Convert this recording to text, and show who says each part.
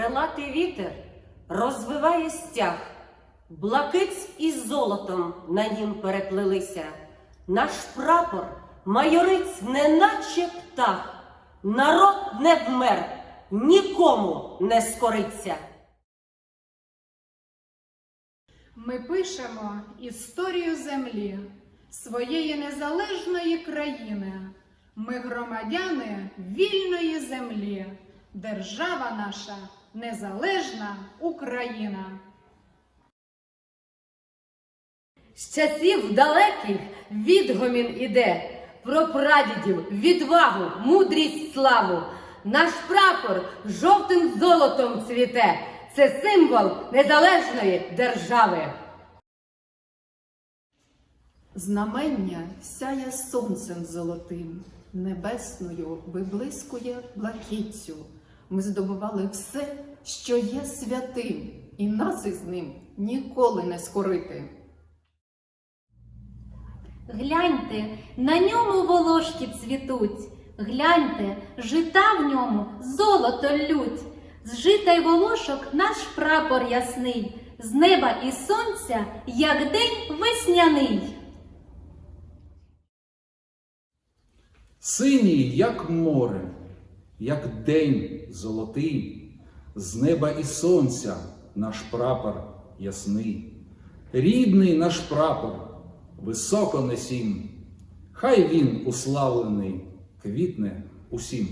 Speaker 1: крилатий вітер розвиває стяг, блакиць із золотом на нім переплелися. Наш прапор майориць, неначе птах, народ не вмер, нікому не скориться.
Speaker 2: Ми пишемо історію землі, своєї незалежної країни. Ми громадяни вільної землі, держава наша незалежна Україна.
Speaker 3: З часів далеких відгомін іде про прадідів, відвагу, мудрість, славу. Наш прапор жовтим золотом цвіте. Це символ незалежної держави.
Speaker 4: Знамення сяє сонцем золотим, небесною виблискує блакіттю. Ми здобували все, що є святим, і нас із ним ніколи не скорити.
Speaker 5: Гляньте, на ньому волошки цвітуть. Гляньте, жита в ньому золото лють. З жита й волошок наш прапор ясний, з неба і сонця, як день весняний.
Speaker 6: Синій, як море, як день золотий, з неба і сонця наш прапор ясний. Рідний наш прапор, високо несім, хай він уславлений, квітне усім.